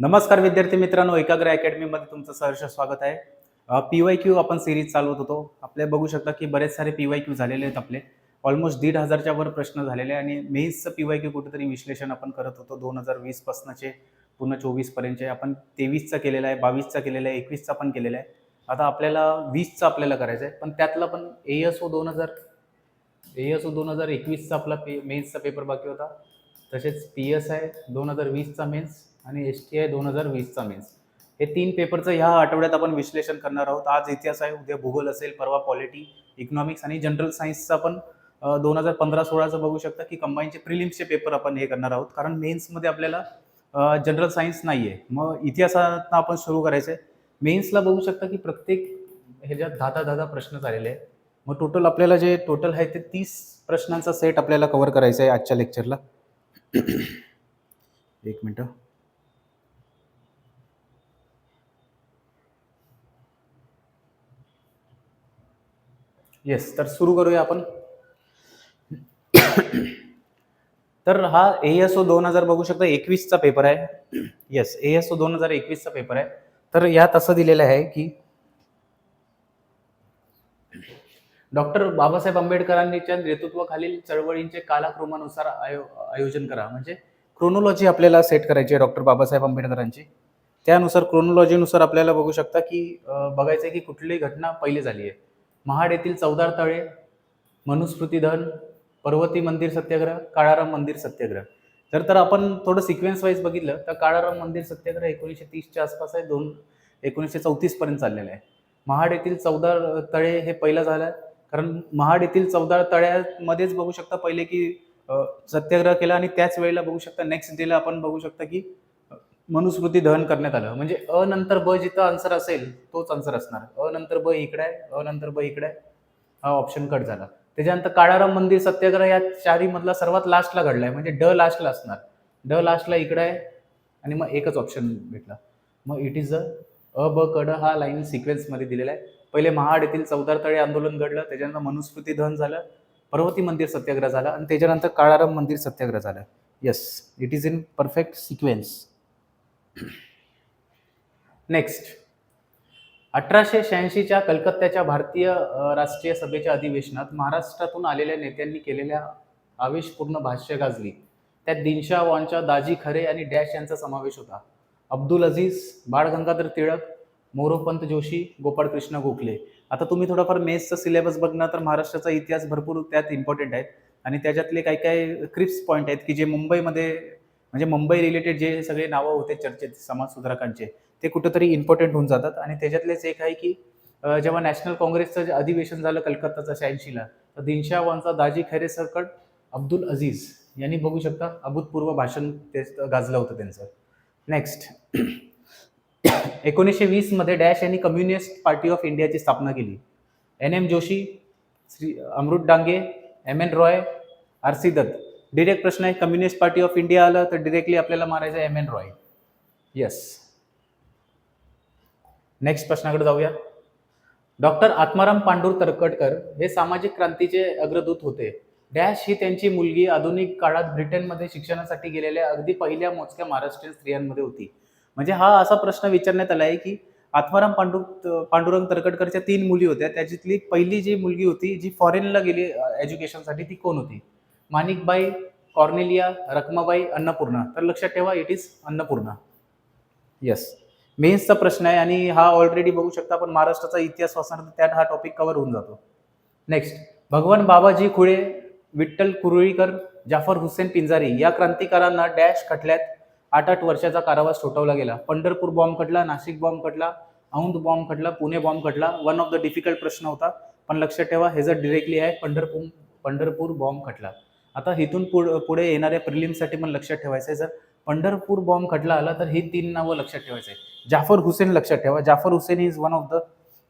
नमस्कार विद्यार्थी मित्रांनो एकाग्र अकॅडमीमध्ये तुमचं सहर्ष स्वागत आहे. पी वाय क्यू आपण सिरीज चालवत होतो. आपले बघू शकता की बरेच सारे पी वाय क्यू झालेले आहेत आपले. ऑलमोस्ट दीड हजारच्या वर प्रश्न झालेले आहे आणि मेन्सचं पी वाय क्यू कुठेतरी विश्लेषण आपण करत होतो. दोन हजार वीसपासूनचे पूर्ण चोवीसपर्यंतचे आपण तेवीसचा केलेला आहे बावीसचा केलेला आहे एकवीसचा पण केलेला आहे. आता आपल्याला वीसचा आपल्याला करायचं आहे. पण त्यातला पण ए एस ओ दोन हजार ए एस ओ दोन हजार एकवीसचा आपला पे मेन्सचा पेपर बाकी होता. तसेच पी एस आय दोन हजार वीसचा मेन्स आणि एस टी आय दोन हजार वीसचा मेन्स हे तीन पेपरचं ह्या आठवड्यात आपण विश्लेषण करणार आहोत. आज इतिहास आहे उद्या भूगोल असेल परवा पॉलिटी इकॉनॉमिक्स आणि जनरल सायन्सचा पण दोन हजार पंधरा सोळाचं बघू शकता की कंबाईनचे प्रिलिम्सचे पेपर आपण हे करणार आहोत. कारण मेन्समध्ये आपल्याला जनरल सायन्स नाही आहे मग इतिहासातनं आपण सुरू करायचं आहे मेन्सला बघू शकता की प्रत्येक ह्याच्यात दहा दहा दहा प्रश्न झालेले आहे मग टोटल आपल्याला जे टोटल आहे ते तीस प्रश्नांचा सेट आपल्याला कवर करायचा आहे आजच्या लेक्चरला एक मिनटं. येस तर सुरू करूया आपण. तर हा ए एस ओ दोन हजार बघू शकता एकवीसचा पेपर आहे. येस ए एस ओ दोन हजार एकवीसचा पेपर आहे. तर यात असं दिलेलं आहे की डॉक्टर बाबासाहेब आंबेडकरांच्या नेतृत्वाखालील चळवळींचे कालाक्रमानुसार आयो आयोजन करा. म्हणजे क्रोनोलॉजी आपल्याला सेट करायची आहे डॉक्टर बाबासाहेब आंबेडकरांची. त्यानुसार क्रोनोलॉजीनुसार आपल्याला बघू शकता की बघायचं आहे की कुठली घटना पहिली झाली आहे. महाड येथील चौदार तळे मनुस्मृती धन पर्वती मंदिर सत्याग्रह काळाराम मंदिर सत्याग्रह. जर तर आपण थोडं सिक्वेन्स वाईज बघितलं तर काळाराम मंदिर सत्याग्रह एकोणीसशे तीसच्या आसपास आहे दोन एकोणीसशे चौतीसपर्यंत चाललेलं आहे. महाड येथील चौदार तळे हे पहिलं झालं कारण महाड येथील चौदार तळ्यामध्येच बघू शकता पहिले की सत्याग्रह केला आणि त्याच वेळेला बघू शकता नेक्स्ट डेला आपण बघू शकता की मनुस्मृती दहन करण्यात आलं. म्हणजे अ नंतर ब जिथं आन्सर असेल तोच आन्सर असणार. अ नंतर ब इकडे आहे अ नंतर ब इकडे आहे हा ऑप्शन कट झाला. त्याच्यानंतर काळाराम मंदिर सत्याग्रह या चारी मधला सर्वात लास्टला घडलाय. म्हणजे ड लास्टला असणार. ड लास्टला इकडे आहे आणि मग एकच ऑप्शन भेटला. मग इट इज अ अ ब कड हा लाईन सिक्वेन्समध्ये दिलेला आहे. पहिले महाड येथील चौदार तळे आंदोलन घडलं त्याच्यानंतर मनुस्मृती दहन झालं पर्वती मंदिर सत्याग्रह झाला आणि त्याच्यानंतर काळाराम मंदिर सत्याग्रह झालं. Yes it is in perfect sequence next अठराशे शहाऐंशीच्या कलकत्त्याच्या भारतीय राष्ट्रीय सभेच्या अधिवेशनात महाराष्ट्रातून आलेल्या नेत्यांनी केलेल्या आवेशपूर्ण भाष्य गाजली. त्यात दिनशा वॉनच्या दाजी खरे आणि डॅश यांचा समावेश होता. अब्दुल अझीज बाळ गंगाधर टिळक मोरोपंत जोशी गोपाळकृष्ण गोखले. आता तुम्ही थोडाफार मेसचा सिलेबस बघणार तर महाराष्ट्राचा इतिहास भरपूर त्यात इम्पॉर्टंट आहे आणि त्याच्यातले काही काही क्रिप्स पॉईंट आहेत की जे मुंबईमध्ये म्हणजे मुंबई रिलेटेड जे सगळे नावं होते चर्चेत समाजसुधारकांचे ते कुठंतरी इम्पॉर्टंट होऊन जातात. आणि त्याच्यातलेच एक आहे की जेव्हा नॅशनल काँग्रेसचं जे अधिवेशन झालं कलकत्ताचं शहाऐंशीला तर दिनशा वॉनचा दाजी खैरे सरकट अब्दुल अझीज यांनी बघू शकता अभूतपूर्व भाषण ते गाजलं होतं त्यांचं. नेक्स्ट एकोणीसशे वीसमध्ये डॅश यांनी कम्युनिस्ट पार्टी ऑफ इंडियाची स्थापना केली. N M Joshi Shri Amrit Dange M N Roy R C Dutt. Direct प्रश्न आहे कम्युनिस्ट पार्टी ऑफ इंडिया आलं तर डिरेक्टली आपल्याला मारायचं M N Roy yes next प्रश्नाकडे जाऊया. डॉक्टर आत्माराम पांडुर तरकटकर हे सामाजिक क्रांतीचे अग्रदूत होते. डॅश ही त्यांची मुलगी आधुनिक काळात ब्रिटनमध्ये शिक्षणासाठी गेलेल्या अगदी पहिल्या मोजक्या महाराष्ट्रीयन स्त्रियांमध्ये होती. म्हणजे हा असा प्रश्न विचारण्यात आला आहे की आत्माराम पांडू पांडुरंग तरकटकरच्या तीन मुली होत्या. त्याच्यातली पहिली जी मुलगी होती जी फॉरेनला गेली एज्युकेशनसाठी ती कोण होती? माणिकबाई कॉर्नेलिया रखमाबाई अन्नपूर्णा. तर लक्षात ठेवा इट इज अन्नपूर्णा. येस मेन्सचा प्रश्न आहे आणि हा ऑलरेडी बघू शकता आपण महाराष्ट्राचा इतिहास वाचणार त्यात हा टॉपिक कव्हर होऊन जातो. नेक्स्ट भगवान बाबाजी खुळे विठ्ठल कुरळीकर जाफर हुसेन पिंजारी या क्रांतिकारांना डॅश खटल्यात. आठ आठ वर्षाचा कारावास ठोठावला गेला. पंढरपूर बॉम्ब खटला नाशिक बॉम्ब खटला औंध बॉम्ब खटला पुणे बॉम्ब खटला. वन ऑफ द डिफिकल्ट प्रश्न होता. पण लक्षात ठेवा हे जर डिरेक्टली आहे पंढरपूर पंढरपूर बॉम्ब खटला. आता इथून पुढ- पुढे येणाऱ्या प्रिलिमसाठी पण लक्षात ठेवायचं आहे जर पंढरपूर बॉम्ब खटला आला तर हे तीन नावं लक्षात ठेवायचं आहे जाफर हुसेन लक्षात ठेवा. Jafar Hussain is one of the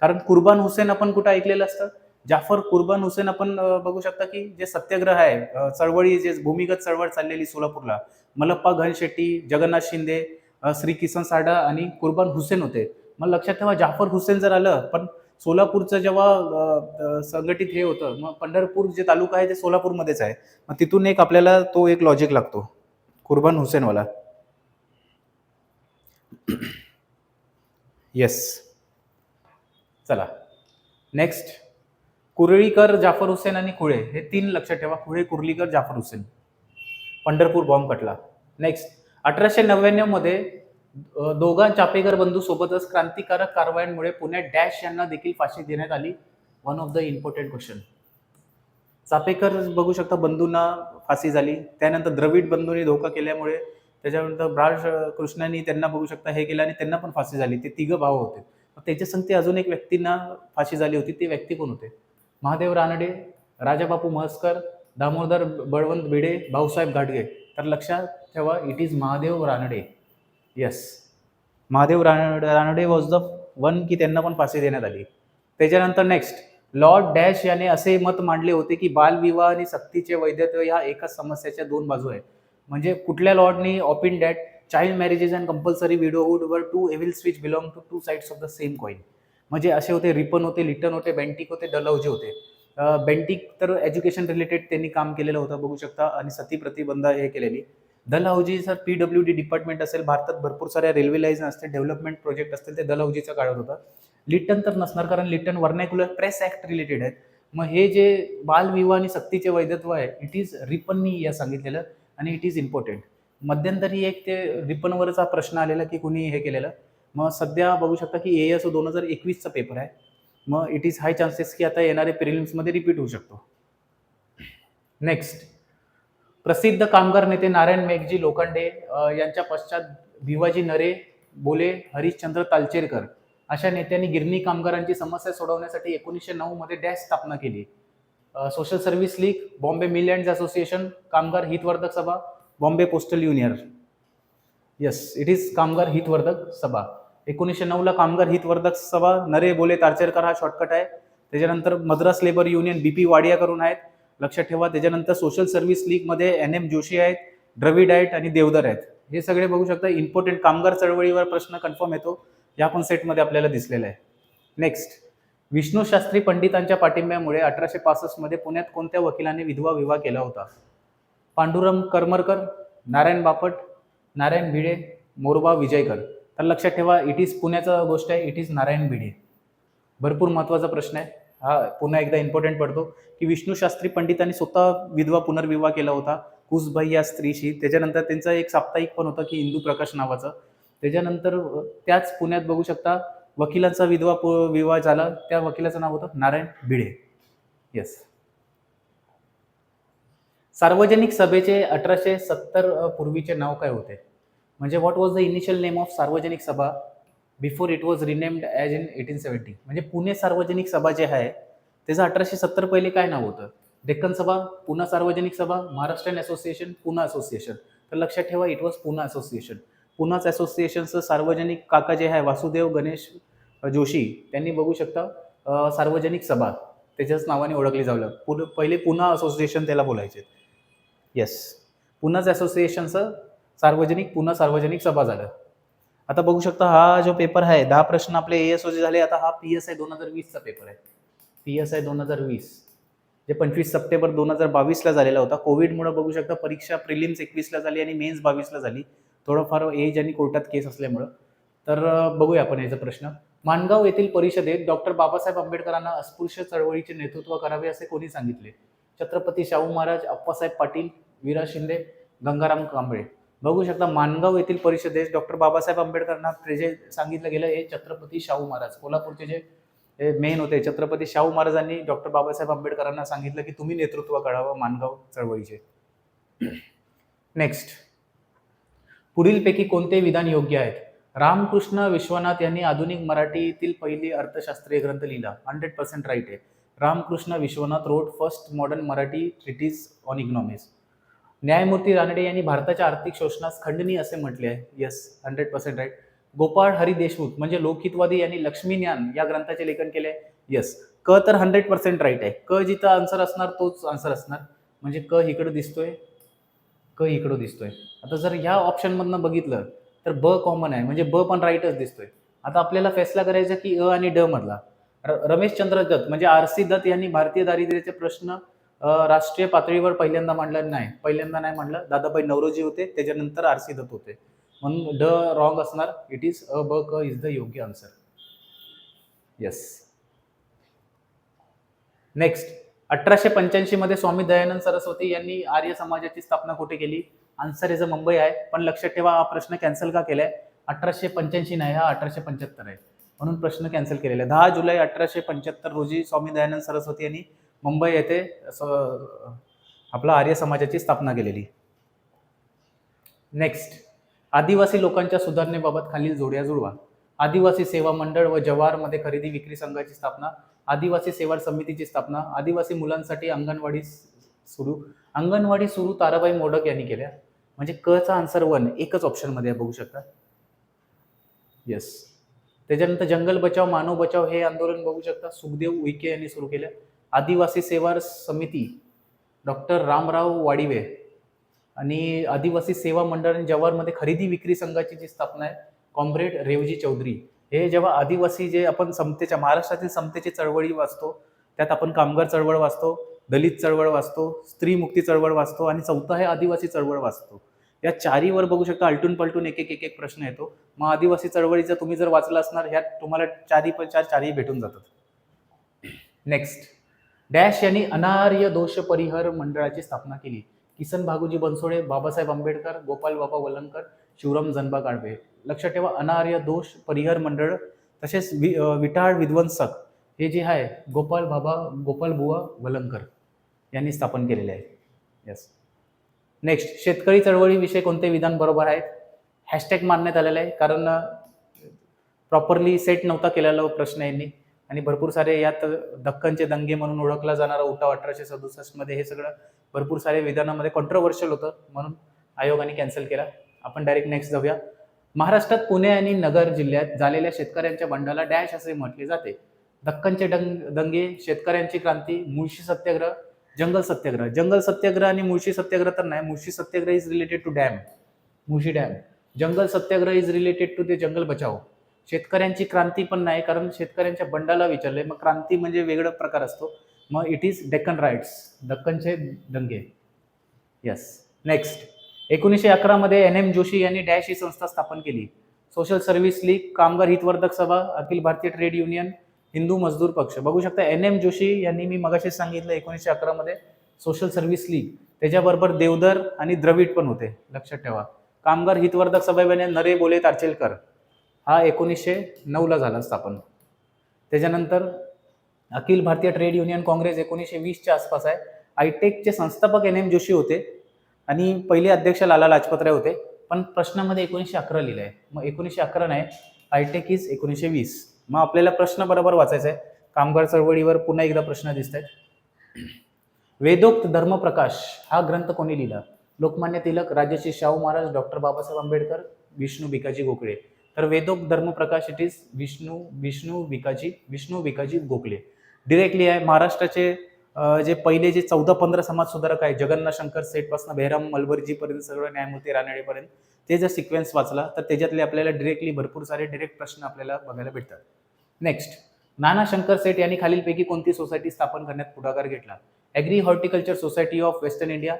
कारण कुर्बान हुसेन आपण कुठं ऐकलेलं असतं? जाफर कुर्बान हुसेन आपण बघू शकता की जे सत्याग्रह आहे चळवळी जे भूमिगत चळवळ चाललेली सोलापूरला. मलप्पा घनशेट्टी जगन्नाथ शिंदे श्री किसन साडा आणि कुर्बान हुसेन होते. मग लक्षात ठेवा जाफर हुसेन जर आलं पण सोलापूरचं जेव्हा संघटित हे होतं मग पंढरपूर जे तालुका आहे ते सोलापूरमध्येच आहे. मग तिथून एक आपल्याला तो एक लॉजिक लागतो. कुर्बान हुसेनवाला. येस चला. नेक्स्ट कुरळीकर जाफर हुसेन आणि खुळे हे तीन लक्षात ठेवा. खुळे कुर्लीकर जाफर हुसेन. पंढरपूर बॉम्ब कटला. नेक्स्ट अठराशे नव्याण्णवमध्ये दोघा चापेकर बंधू सोबतच क्रांतिकारक कारवायांमुळे पुण्यात डॅश यांना देखील फाशी देण्यात आली. One of the important question Chapekar बघू शकता बंधूंना फाशी झाली. त्यानंतर द्रविड बंधूंनी धोका केल्यामुळे त्याच्यानंतर ब्राज कृष्णांनी त्यांना बघू शकता हे केलं आणि त्यांना पण फाशी झाली. ते तिघं भाव होते. मग त्याच्या अजून एक व्यक्तींना फाशी झाली होती. ते व्यक्ती कोण होते? महादेव रानडे राजाबापू म्हसकर दामोदर बळवंत भिडे भाऊसाहेब घाटगे. तर लक्षात ठेवा it is Mahadev Ranade. Yes Mahadev Ranade Ranade was the one की त्यांना पण फाशी देण्यात आली. त्याच्यानंतर नेक्स्ट लॉर्ड डॅश याने असे मत मांडले होते की बालविवाह आणि सक्तीचे वैधत्व ह्या एकाच समस्याच्या दोन बाजू आहेत. म्हणजे कुठल्या लॉर्डनी opine that child marriages and compulsory widowhood were two evil which belong to two sides of the same coin म्हणजे असे होते रिपन होते लिटन होते बेंटिक होते डलौजे होते. बेंटिक तर एज्युकेशन रिलेटेड त्यांनी काम केलेलं होतं बघू शकता. आणि सती प्रतिबंध हे केलेली. Dalhousie sir P W D department असेल भारतात भरपूर साऱ्या रेल्वे लाईन असतील डेव्हलपमेंट प्रोजेक्ट असतील ते दलहौजीचं काढत होतं. लिटन तर नसणार कारण Lytton vernacular press act related आहेत. मग हे जे बालविवाह आणि सक्तीचे वैधत्व आहे इट इज रिपननी या सांगितलेलं आणि इट इज इम्पॉर्टंट मध्यंतरी एक ते रिपनवरचा प्रश्न आलेला की कुणी हे केलेलं. मग सध्या बघू शकता की ए एस दोन हजार एकवीसचा पेपर आहे. मग इट इज हाय चान्सेस की आता येणारे प्रिलिम्समध्ये रिपीट होऊ शकतो. नेक्स्ट प्रसिद्ध कामगार नेते नारायण मेघजी लोखंडे यांच्या पश्चात भिवाजी नरे बोले हरिश्चंद्र तालचेरकर अशा नेत्यांनी गिरणी कामगारांची समस्या सोडवण्यासाठी एकोणीसशे नऊ मध्ये डॅश स्थापना केली. Social service league Bombay mill association कामगार हितवर्धक सभा Bombay postal union yes it is कामगार हितवर्धक सभा. एकोणीसशे नऊला कामगार हितवर्धक सभा नरे बोले तारचेरकर हा शॉर्टकट आहे. त्याच्यानंतर Madras labour union B P Wadia करून आहेत. लक्षात ठेवा. त्याच्यानंतर सोशल सर्व्हिस लीगमध्ये एन एम जोशी आहेत द्रविड आहेत आणि देवदर आहेत. हे सगळे बघू शकता. इम्पॉर्टंट कामगार चळवळीवर प्रश्न कन्फर्म येतो. या पण सेटमध्ये आपल्याला दिसलेला आहे. नेक्स्ट विष्णू शास्त्री पंडितांच्या पाठिंब्यामुळे अठराशे पासष्टमध्ये पुण्यात कोणत्या वकिलाने विधवा विवाह केला होता? पांडुरंग करमरकर नारायण बापट नारायण भिडे मोरबा विजयकर. तर लक्षात ठेवा इट इज पुण्याचा गोष्ट आहे इट इज नारायण भिडे. भरपूर महत्त्वाचा प्रश्न आहे. हा पुन्हा एकदा इम्पॉर्टंट पडतो की विष्णू शास्त्री पंडितांनी स्वतः विधवा पुनर्विवाह केला होता कुसबाई या स्त्रीशी. त्याच्यानंतर त्यांचं एक साप्ताहिक पण होतं की इंदू प्रकाश नावाचं. त्याच्यानंतर त्याच पुण्यात बघू शकता वकिलांचा विधवा पु- विवाह झाला. त्या वकिलाचं नाव होतं नारायण भिडे येस सार्वजनिक सभेचे अठराशे सत्तर पूर्वीचे नाव काय होते? म्हणजे what was the initial name of Sarvajanik Sabha? Before it was renamed as in eighteen seventy म्हणजे पुणे सार्वजनिक सभा जे आहे त्याचं अठराशे सत्तर पहिले काय नाव होतं? डेक्कन सभा पुणा सार्वजनिक सभा महाराष्ट्रीयन असोसिएशन पुणा असोसिएशन तर लक्षात ठेवा इट वॉज पुणा असोसिएशन पुणाच असोसिएशनचं सार्वजनिक काका जे आहे वासुदेव गणेश जोशी त्यांनी बघू शकता सार्वजनिक सभा. त्याच्याच नावाने ओळखली जाऊ पुन पहिले पुणा असोसिएशन त्याला बोलायचे. येस पुणाच असोसिएशनचं सार्वजनिक पुन्हा सार्वजनिक सभा झालं. आता बघू शकता हा जो पेपर आहे दहा प्रश्न आपले ए एस ओचे झाले आता हा पी एस आय दोन हजार वीसचा पेपर आहे. पी एस आय दोन हजार वीस जे पंचवीस सप्टेंबर दोन हजार बावीसला झालेला होता. कोविडमुळे बघू शकता परीक्षा प्रिलिम्स एकवीसला झाली आणि मेन्स बावीसला झाली. थोडंफार एज आणि कोर्टात केस असल्यामुळं. तर बघूया आपण याचा प्रश्न. माणगाव येथील परिषदेत डॉक्टर बाबासाहेब आंबेडकरांना अस्पृश्य चळवळीचे नेतृत्व करावे असे कोणी सांगितले? छत्रपती शाहू महाराज अप्पासाहेब पाटील वीरा शिंदे गंगाराम कांबळे. बघू शकता माणगाव येथील परिषदेस डॉक्टर बाबासाहेब आंबेडकरांना जे सांगितलं गेलं हे छत्रपती शाहू महाराज. कोल्हापूरचे जे मेन होते छत्रपती शाहू महाराजांनी डॉक्टर बाबासाहेब आंबेडकरांना सांगितलं की तुम्ही नेतृत्व करावं माणगाव चळवळीचे. नेक्स्ट पुढीलपैकी कोणते विधान योग्य आहेत? रामकृष्ण विश्वनाथ यांनी आधुनिक मराठीतील पहिली अर्थशास्त्रीय ग्रंथ लिहिला. हंड्रेड पर्सेंट राईट आहे. Ramkrishna Vishwanath road first modern Marathi treatise on economics न्यायमूर्ती रानडे यांनी भारताच्या आर्थिक शोषणास खंडनी असे म्हटले आहे. Yes hundred percent right Gopal Hari Deshmukh म्हणजे लोकहितवादी यांनी लक्ष्मी ज्ञान या ग्रंथाचे लेखन केले येस क तर हंड्रेड पर्सेंट राईट आहे. क जिथं आन्सर असणार तोच आन्सर असणार. म्हणजे क इकडं दिसतोय क इकडं दिसतोय. आता जर ह्या ऑप्शनमधनं बघितलं तर ब कॉमन आहे. म्हणजे ब पण राईटच दिसतोय. आता आपल्याला फैसला करायचा की अ आणि ड मधला. रमेश चंद्र दत्त म्हणजे आर सी दत्त यांनी भारतीय दारिद्र्याचे प्रश्न राष्ट्रीय पातळीवर पहिल्यांदा मांडलं नाही. पहिल्यांदा नाही मांडलं. दादाभाई नवरोजी होते त्याच्यानंतर आर सी दत्त होते. म्हणून ड रॉंग असणार. इट इज अ ब क इज द योग्य आन्सर येस नेक्स्ट अठराशे पंच्याऐंशी मध्ये स्वामी दयानंद सरस्वती यांनी आर्य समाजाची स्थापना कुठे केली? आन्सर इज अ मुंबई आहे. पण लक्षात ठेवा हा प्रश्न कॅन्सल का केलाय? अठराशे पंच्याऐंशी नाही हा अठराशे पंच्याहत्तर आहे. म्हणून प्रश्न कॅन्सल केलेला आहे. दहा जुलै अठराशे पंच्याहत्तर रोजी स्वामी दयानंद सरस्वती यांनी मुंबई येथे असं आपला आर्य समाजाची स्थापना केलेली. नेक्स्ट आदिवासी लोकांच्या सुधारणेबाबत खालील जोड्या जुळवा. आदिवासी सेवा मंडळ व जवाहरमध्ये खरेदी विक्री संघाची स्थापना आदिवासी सेवा समितीची स्थापना आदिवासी मुलांसाठी अंगणवाडी सुरू अंगणवाडी सुरू ताराबाई मोडक यांनी केल्या. म्हणजे क चा आन्सर वन एकच ऑप्शनमध्ये बघू शकता. येस त्याच्यानंतर जंगल बचाव मानव बचाव हे आंदोलन बघू शकता. सुखदेव उईके यांनी सुरू केलं. आदिवासी सेवा समिती डॉक्टर रामराव वाडिवे आणि आदिवासी सेवा मंडळ आणि जवाहरमध्ये खरेदी विक्री संघाची जी स्थापना आहे कॉम्रेड रेवजी चौधरी हे जेव्हा आदिवासी जे आपण समतेच्या महाराष्ट्रातील समतेची चळवळी वाचतो त्यात आपण कामगार चळवळ वाचतो दलित चळवळ वाचतो स्त्रीमुक्ती चळवळ वाचतो आणि चौथा आहे आदिवासी चळवळ वाचतो. या चारीवर बघू शकता आलटून पलटून एक एक एक एक प्रश्न येतो. मग आदिवासी चळवळीचा तुम्ही जर वाचला असणार ह्यात तुम्हाला चारी पण चार चारही भेटून जातात. नेक्स्ट डॅश यांनी अनार्य दोष परिहार मंडळाची स्थापना केली. किसन भागोजी बनसोडे बाबासाहेब आंबेडकर गोपाल बाबा वलंकर शिवराम जनबा गाडवे. लक्षात ठेवा अनार्य दोष परिहार मंडळ तसेच वि विटाळ विध्वंसक हे जे आहे गोपाल बाबा गोपाल बुवा वलंकर यांनी स्थापन केलेले आहे. येस नेक्स्ट शेतकरी चळवळीविषयी कोणते विधान बरोबर आहेत? हॅशटॅग मारण्यात आलेलं आहे कारण प्रॉपरली सेट नव्हता केलेला प्रश्न यांनी. आणि भरपूर सारे यात दक्कनचे दंगे म्हणून ओळखला जाणारा उठाव अठराशे सदुसष्टमध्ये हे सगळं भरपूर सारे विधानामध्ये कॉन्ट्रोवर्शियल होतं म्हणून आयोगाने कॅन्सल केला. आपण डायरेक्ट नेक्स्ट जाऊया. महाराष्ट्रात पुणे आणि नगर जिल्ह्यात झालेल्या शेतकऱ्यांच्या बंडाला डॅश असे म्हटले जाते. दक्कनचे डंग दंगे शेतकऱ्यांची क्रांती मुळशी सत्याग्रह जंगल सत्याग्रह. जंगल सत्याग्रह आणि मुळशी सत्याग्रह तर नाही Mulshi Satyagraha is related to dam Mulshi dam Jungle Satyagraha is related to ते जंगल बचाव शेतकऱ्यांची क्रांती पण नाही कारण शेतकऱ्यांच्या बंडाला विचारले मग क्रांती म्हणजे वेगळा प्रकार असतो. मग इट इज डेक्कन राईट्स दक्कनचे दंगे. यस नेक्स्ट एकोणीसशे अकरामध्ये एन एम जोशी यांनी डॅश ही संस्था स्थापन केली. सोशल सर्व्हिस लीग कामगार हितवर्धक सभा अखिल भारतीय ट्रेड युनियन हिंदू मजदूर पक्ष. बघू शकता एन एम जोशी यांनी मी मगाशीच सांगितलं एकोणीसशे अकरामध्ये सोशल सर्व्हिस लीग त्याच्याबरोबर देवदर आणि द्रविड पण होते. लक्षात ठेवा. कामगार हितवर्धक सभेने नरे बोले तारचेलकर. हा एकोणीसशे नऊला झाला स्थापन. त्याच्यानंतर अखिल भारतीय ट्रेड युनियन काँग्रेस एकोणीसशे वीसच्या आसपास आहे. आयटेकचे संस्थापक एन एम जोशी होते आणि पहिले अध्यक्ष लाला लाजपतराय होते. पण प्रश्नामध्ये एकोणीसशे अकरा लिहिलं आहे मग एकोणीसशे अकरा नाही आयटेक इज एकोणीसशे वीस. मग आपल्याला प्रश्न बरोबर वाचायचा आहे कामगार चळवळीवर पुन्हा एकदा प्रश्न दिसत आहेत वेदोक्त धर्मप्रकाश हा ग्रंथ कोणी लिहिला? लोकमान्य तिलक राजश्री शाहू महाराज डॉक्टर बाबासाहेब आंबेडकर विष्णू भिकाजी गोखले. तर Vedokta Dharmaprakash it is Vishnu Vishnu Vikaji Vishnu Vikaji Gokhale. Directly आहे महाराष्ट्राचे जे पहिले जे चौदा पंधरा समाज सुधारक आहे जगन्नाथ शंकर सेठपासून बेहराम मलबर्जीपर्यंत सगळं न्यायमूर्ती रानडेपर्यंत ते जर सिक्वेन्स वाचला तर त्याच्यातले आपल्याला डिरेक्टली भरपूर सारे डिरेक्ट प्रश्न आपल्याला बघायला भेटतात. नेक्स्ट नाना शंकर सेठ यांनी खालीलपैकी कोणती सोसायटी स्थापन करण्यात पुढाकार घेतला? Agri horticulture society of western India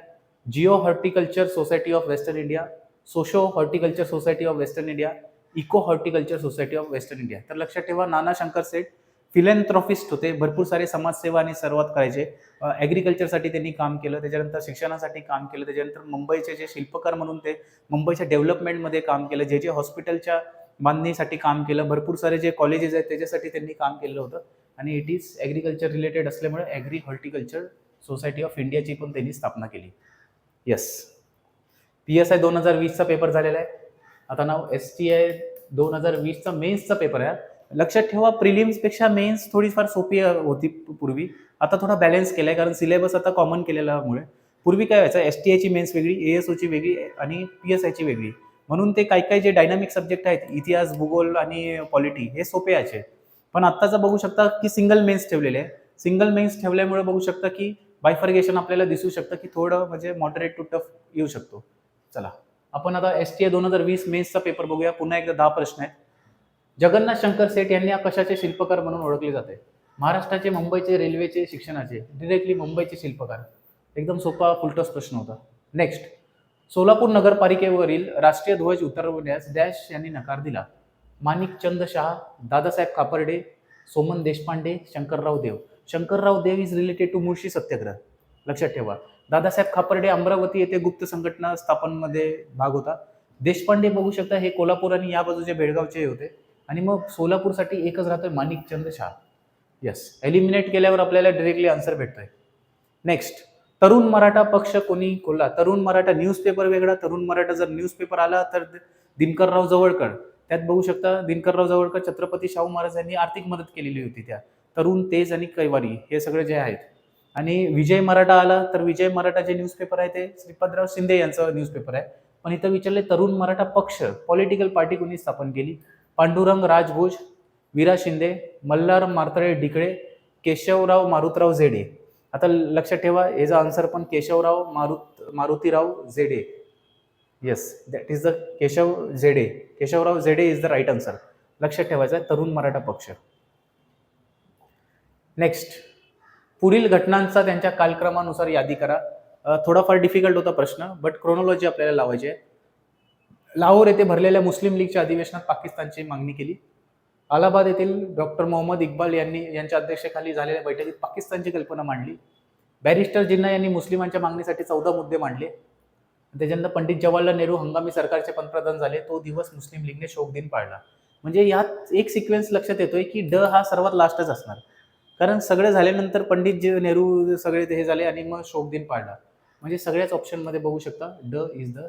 geo horticulture society of western India socio horticulture society of western India eco horticulture society of western India तर लक्षात ठेवा नाना शंकर सेठ फिलेंथ्रॉफिस्ट होते भरपूर सारे समाजसेवा आणि सर्वात करायचे. ॲग्रिकल्चरसाठी त्यांनी काम केलं त्याच्यानंतर शिक्षणासाठी काम केलं त्याच्यानंतर मुंबईचे जे शिल्पकार म्हणून ते मुंबईच्या डेव्हलपमेंटमध्ये काम केलं जे जे हॉस्पिटलच्या बांधणीसाठी काम केलं भरपूर सारे जे कॉलेजेस आहेत त्याच्यासाठी त्यांनी काम केलं होतं. आणि इट इज ॲग्रिकल्चर रिलेटेड असल्यामुळे ॲग्री हॉर्टिकल्चर सोसायटी ऑफ इंडियाची पण त्यांनी स्थापना केली. येस पी एस आय दोन हजार वीसचा पेपर झालेला आहे. आता नाव एस टी आय दोन हजार वीसचा मेन्सचा पेपर आहे. लक्षात ठेवा प्रिलिम्सपेक्षा मेन्स थोडीफार सोपी होती पूर्वी. आता थोडा बॅलन्स केला आहे कारण सिलेबस आता कॉमन केलेल्यामुळे. पूर्वी काय व्हायचं एस टी आयची मेन्स वेगळी ए एस ओची वेगळी आणि पी एस आयची वेगळी. म्हणून ते काही काही जे डायनामिक सब्जेक्ट आहेत इतिहास भूगोल आणि पॉलिटी हे सोपे याचे पण आत्ताचं बघू शकता की सिंगल मेन्स ठेवलेले आहे सिंगल मेन्स ठेवल्यामुळे बघू शकता की बायफर्गेशन आपल्याला दिसू शकतं की थोडं म्हणजे मॉडरेट टू टफ येऊ शकतो. चला. आपण आता एस टी ए दोन हजार वीस मेन्सचा पेपर बघूया. पुन्हा एकदा दहा प्रश्न आहेत. जगन्नाथ शंकर सेठ यांनी कशाचे शिल्पकार म्हणून ओळखले जाते? महाराष्ट्राचे मुंबईचे रेल्वेचे शिक्षणाचे. डिरेक्टली मुंबईचे शिल्पकार. एकदम सोपा फुलटस प्रश्न होता. नेक्स्ट सोलापूर नगरपालिकेवरील राष्ट्रीय ध्वज उतरवण्यास डॅश यांनी नकार दिला. Manikchand Shah Dadasaheb Kaparde Soman Deshpande Shankarrao Deo. Shankarrao Deo is related to Mulshi Satyagraha. लक्षात ठेवा. दादासाहेब खापर्डे अमरावती येथे गुप्त संघटना स्थापनमध्ये भाग होता. देशपांडे बघू शकता हे कोल्हापूर आणि या बाजूचे बेळगावचे होते. आणि मग सोलापूरसाठी एकच राहतोय माणिकचंद शाह. येस एलिमिनेट केल्यावर आपल्याला डिरेक्टली आन्सर भेटतोय. नेक्स्ट तरुण मराठा पक्ष कोणी कोल्हा तरुण मराठा न्यूजपेपर वेगळा तरुण मराठा जर न्यूजपेपर आला तर दिनकरराव जवळकर. त्यात बघू शकता दिनकरराव जवळकर छत्रपती शाहू महाराज यांनी आर्थिक मदत केलेली होती त्या. तरुण तेज आणि कैवारी हे सगळे जे आहेत आणि विजय मराठा आला तर विजय मराठा जे न्यूजपेपर आहे ते श्रीपादराव शिंदे यांचं न्यूजपेपर आहे. पण इथं विचारले तरुण मराठा पक्ष पॉलिटिकल पार्टी कोणी स्थापन केली? पांडुरंग राजभोज वीरा शिंदे मल्हार मार्तळे डिकळे केशवराव मारुतराव झेडे. आता लक्षात ठेवा याचा आन्सर पण Keshavrao Marut Marutirao Jedhe. Yes that is the Keshav Jedhe. Keshavrao Jedhe is the right answer लक्षात ठेवायचं आहे तरुण मराठा पक्ष. नेक्स्ट पुढील घटनांचा त्यांच्या कालक्रमानुसार यादी करा. थोडाफार डिफिकल्ट होता प्रश्न बट क्रोनॉलॉजी आपल्याला लावायची आहे. लाहोर येथे भरलेल्या मुस्लिम लीगच्या अधिवेशनात पाकिस्तानची मागणी केली. अलाहाबाद येथील डॉक्टर मोहम्मद इक्बाल यांनी यांच्या अध्यक्षतेखाली झालेल्या बैठकीत पाकिस्तानची कल्पना मांडली. बॅरिस्टर जिन्ना यांनी मुस्लिमांच्या मागणीसाठी चौदा मुद्दे मांडले. त्याच्यानंतर पंडित जवाहरलाल नेहरू हंगामी सरकारचे पंतप्रधान झाले. तो दिवस मुस्लिम लीगने शोक दिन पाळला. म्हणजे यात एक सिक्वेन्स लक्षात येतोय की ड हा सर्वात लास्टच असणार. कारण सगळे झाल्यानंतर पंडितजी नेहरू सगळे हे झाले आणि मग शोक दिन पाळला. म्हणजे सगळ्याच ऑप्शनमध्ये बघू शकता ड इज द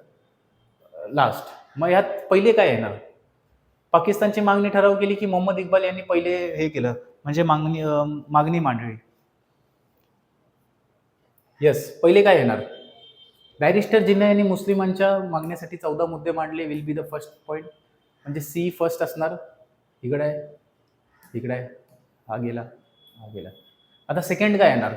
लास्ट मग यात पहिले काय येणार? पाकिस्तानची मागणी ठराव केली की मोहम्मद इक्बाल यांनी पहिले हे केलं म्हणजे मागणी मागणी मांडली. येस पहिले काय येणार? बॅरिस्टर जिन्ना यांनी मुस्लिमांच्या मागण्यासाठी चौदा मुद्दे मांडले will be the first point म्हणजे सी फर्स्ट असणार. इकडे आहे इकडे आहे हा गेला. गेला. आता सेकंड काय येणार?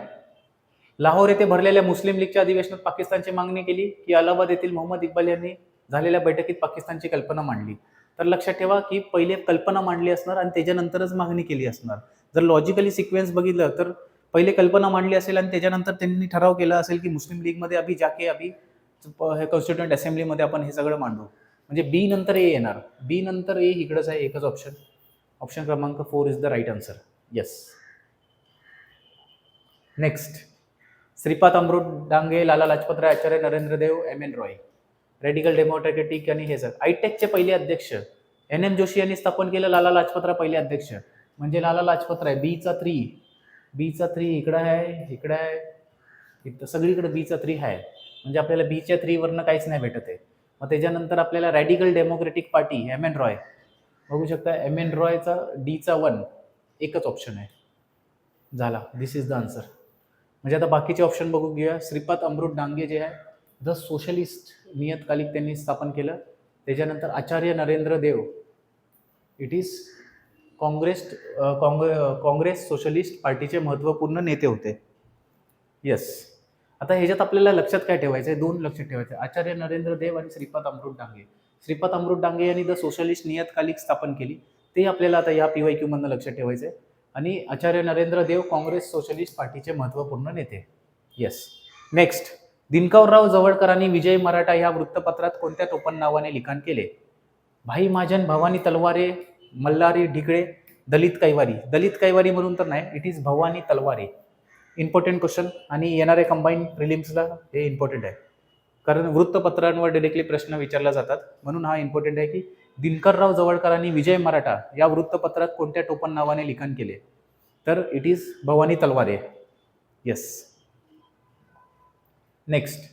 लाहोर येथे भरलेल्या मुस्लिम लीगच्या अधिवेशनात पाकिस्तानची मागणी केली की अलाहाबाद येथील मोहम्मद इक्बाल यांनी झालेल्या बैठकीत पाकिस्तानची कल्पना मांडली. तर लक्षात ठेवा की पहिले कल्पना मांडली असणार आणि त्याच्यानंतरच मागणी केली असणार. जर लॉजिकली सिक्वेन्स बघितलं तर पहिले कल्पना मांडली असेल आणि त्याच्यानंतर त्यांनी ठराव केला असेल की मुस्लिम लीगमध्ये अभि जाके अभि हे कॉन्स्टिट्युएंट असेंब्लीमध्ये आपण हे सगळं मांडू. म्हणजे बी नंतर ए येणार. बी नंतर ए इकडंच आहे एकच ऑप्शन ऑप्शन क्रमांक four is the right answer yes next Shripad Amrit Dange Lala Lajpatrai Acharya Narendra Dev M N Roy radical democratic आणि हे सर आयटेकचे पहिले अध्यक्ष. एन एम जोशी यांनी स्थापन केलं लाला लाजपतराय पहिले अध्यक्ष. म्हणजे लाला लाजपतराय बीचा थ्री बीचा थ्री इकडं आहे इकडं आहे. इथं सगळीकडे बीचा थ्री आहे. म्हणजे आपल्याला बीच्या थ्रीवरनं काहीच नाही भेटत आहे. मग त्याच्यानंतर आपल्याला radical democratic party M N Roy बघू शकता एम एन रॉयचा डीचा वन एकच ऑप्शन आहे. झाला. दिस इज द आन्सर म्हणजे आता बाकीचे ऑप्शन बघू घेऊया. श्रीपाद अमृत डांगे जे आहे द सोशलिस्ट नियतकालिक त्यांनी स्थापन केलं. त्याच्यानंतर आचार्य नरेंद्र देव इट इज काँग्रेस काँग्रे काँग्रेस सोशलिस्ट पार्टीचे महत्त्वपूर्ण नेते होते. येस आता ह्याच्यात आपल्याला लक्षात काय ठेवायचं आहे? दोन लक्षात ठेवायचं आहे. आचार्य नरेंद्र देव आणि श्रीपाद अमृत डांगे. श्रीपाद अमृत डांगे यांनी द सोशलिस्ट नियतकालिक स्थापन केली. ते आपल्याला आता या पी वाय क्यूमधनं लक्षात ठेवायचं आहे. आणि आचार्य नरेंद्र देव काँग्रेस सोशलिस्ट पार्टीचे महत्त्वपूर्ण नेते. येस नेक्स्ट दिनकरराव जवळकरांनी विजय मराठा ह्या वृत्तपत्रात कोणत्या टोपण नावाने लिखाण केले? भाई महाजन भवानी तलवारे मल्हारी ढिकळे दलित कैवारी. दलित कैवारी म्हणून तर नाही it is Bhavani Talware. Important question आणि येणारे कंबाईन प्रिलिम्सला हे इम्पॉर्टंट आहे. कारण वृत्तपत्रांवर डिरेक्टली प्रश्न विचारला जातात. म्हणून हा इम्पॉर्टंट आहे की दिनकरराव जवळकरांनी विजय मराठा या वृत्तपत्रात कोणत्या टोपण नावाने लिखाण केले? तर it is Bhavani Talware. Yes next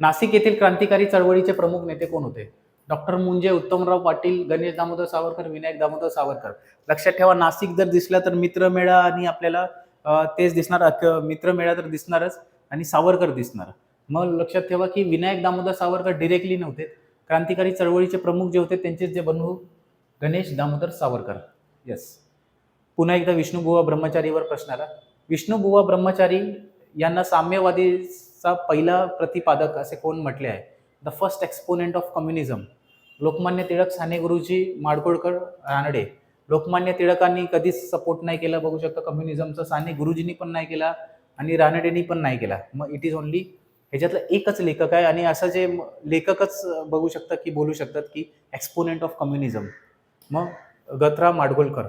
Nashik येथील क्रांतिकारी चळवळीचे प्रमुख नेते कोण होते? डॉक्टर मुंजे उत्तमराव पाटील गणेश दामोदर सावरकर विनायक दामोदर सावरकर. लक्षात ठेवा नाशिक जर दिसला तर मित्रमेळा आणि आपल्याला तेच दिसणार मित्रमेळा तर दिसणारच आणि सावरकर दिसणार. मग लक्षात ठेवा की विनायक दामोदर सावरकर डिरेक्टली नव्हते. क्रांतिकारी चळवळीचे प्रमुख जे होते त्यांचेच जे बंधू गणेश दामोदर सावरकर. येस पुन्हा एकदा विष्णुबुवा ब्रह्मचारीवर प्रश्न आला. विष्णुबुवा ब्रह्मचारी यांना साम्यवादीचा पहिला प्रतिपादक असे कोण म्हटले आहे? The first exponent of communism Lokmanya Tilak Sane Guruji Madgulkar Ranade. Lokmanya टिळकांनी कधीच सपोर्ट नाही केला बघू शकता कम्युनिझमचा साने गुरुजींनी पण नाही केला आणि रानडेनी पण नाही केला. मग इट इज ओनली ह्याच्यातलं एकच लेखक आहे आणि असं जे लेखकच बघू शकतात की बोलू शकतात की एक्सपोनेंट ऑफ कम्युनिझम मग गत्रा माडगोलकर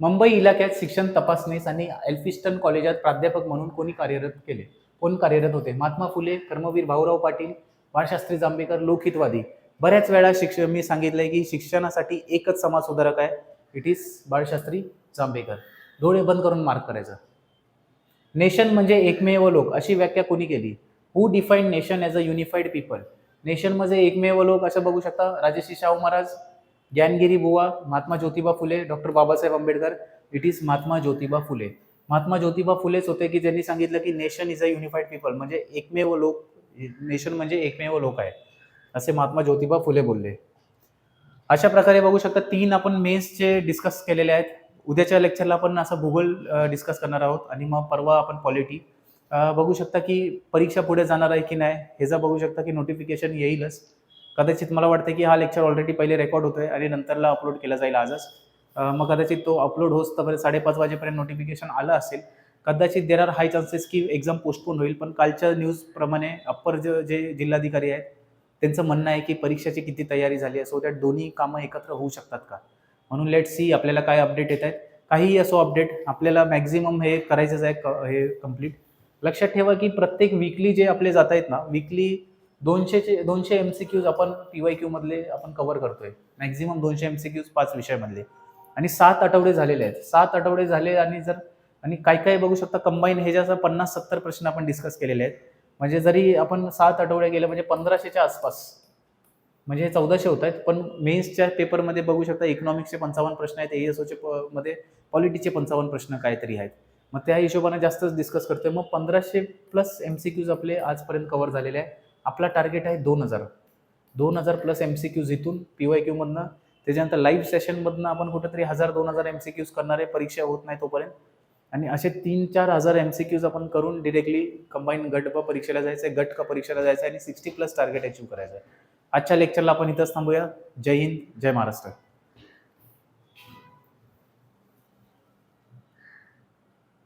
मुंबई इलाक्यात शिक्षण तपासणीस आणि एल्फिस्टन कॉलेजात प्राध्यापक म्हणून कोणी कार्यरत केले? कोण कार्यरत होते? महात्मा फुले कर्मवीर भाऊराव पाटील बाळशास्त्री जांभेकर लोकहितवादी. बऱ्याच वेळा शिक्षण मी सांगितलंय की शिक्षणासाठी एकच समाज सुधारक आहे. It is Balshastri Jambhekar. डोळे बंद करून मार्क करायचं. नेशन म्हणजे एकमेव लोक अशी व्याख्या कोणी केली? Who define nation as a unified people nation म्हणजे एकमेव लोक असं बघू शकता. Rajshri Shahu Maharaj Dnyangiri Buwa Mahatma Jyotiba Phule doctor Babasaheb Ambedkar. It is Mahatma Jyotiba Phule. Mahatma Jyotiba फुलेच होते की ज्यांनी सांगितलं की nation is a unified people म्हणजे एकमेव लोक नेशन म्हणजे एकमेव लोक आहे. असे महात्मा ज्योतिबा फुले बोलले. अशा प्रकारे बघू शकता तीन आपण मेन्सचे डिस्कस केलेले आहेत. उद्याच्या लेक्चरला आपण असं भूगोल डिस्कस करणार आहोत. आणि मग परवा आपण पॉलिटी बघू शकता की परीक्षा पुढे जाणार आहे की नाही हे जर बघू शकता की नोटिफिकेशन येईलच. कदाचित मला वाटतं की हा लेक्चर ऑलरेडी पहिले रेकॉर्ड होतोय आणि नंतरला अपलोड केला जाईल आजच. मग कदाचित तो अपलोड होस साडेपाच वाजेपर्यंत नोटिफिकेशन आलं असेल. कदाचित देर आर हाय चान्सेस की एक्झाम पोस्टपोन होईल पण कालच्या न्यूजप्रमाणे अप्पर जे जे जिल्हाधिकारी आहेत त्यांचं म्हणणं आहे की परीक्षेची किती तयारी झाली आहे. सो त्यात दोन्ही कामं एकत्र होऊ शकतात का? म्हणून लेट सी आपल्याला काय अपडेट येत आहेत. काहीही असो अपडेट आपल्याला मॅक्झिमम हे करायचंच आहे क- हे कंप्लीट लक्षात ठेवा की प्रत्येक वीकली जे आपले जात आहेत ना वीकली दोनशेचे दोनशे एम सी क्यूज आपण पी वाय क्यूमधले आपण कव्हर करतोय. मॅक्झिमम दोनशे एम सी क्यूज पाच विषयामधले. आणि सात आठवडे झालेले आहेत. सात आठवडे झाले आणि जर आणि काय काय बघू शकता कंबाईन हे ज्याचा पन्नास सत्तर प्रश्न आपण डिस्कस केलेले आहेत. म्हणजे जरी आपण सात आठवडे गेले म्हणजे पंधराशेच्या आसपास म्हणजे चौदाशे होत आहेत. पण मेन्सच्या पेपरमध्ये बघू शकता इकॉनॉमिक्सचे पंचावन्न प्रश्न आहेत एएसओचे मध्ये पॉलिटीचे पंचावन्न प्रश्न काहीतरी आहेत. मग त्या हिशोबाने जास्तच डिस्कस करतोय. मग पंधराशे प्लस एम सी क्यूज आपले आजपर्यंत कव्हर झालेले आहे आपला टार्गेट आहे दोन हजार. दोन हजार प्लस एम सी क्यूज इथून पी वाय क्यूमधनं त्याच्यानंतर लाईव्ह सेशनमधनं आपण कुठेतरी हजार दोन हजार एम सी क्यूज करणारे परीक्षा होत नाही तोपर्यंत. आणि असे तीन चार हजार एम सी क्यूज आपण करून डिरेक्टली कंबाईन गट ब परीक्षेला जायचं आहे गट का परीक्षेला जायचं आहे आणि सिक्स्टी प्लस टार्गेट अचीव्ह करायचं आहे आजच्या लेक्चरला आपण इथंच थांबूया. जय हिंद जय महाराष्ट्र.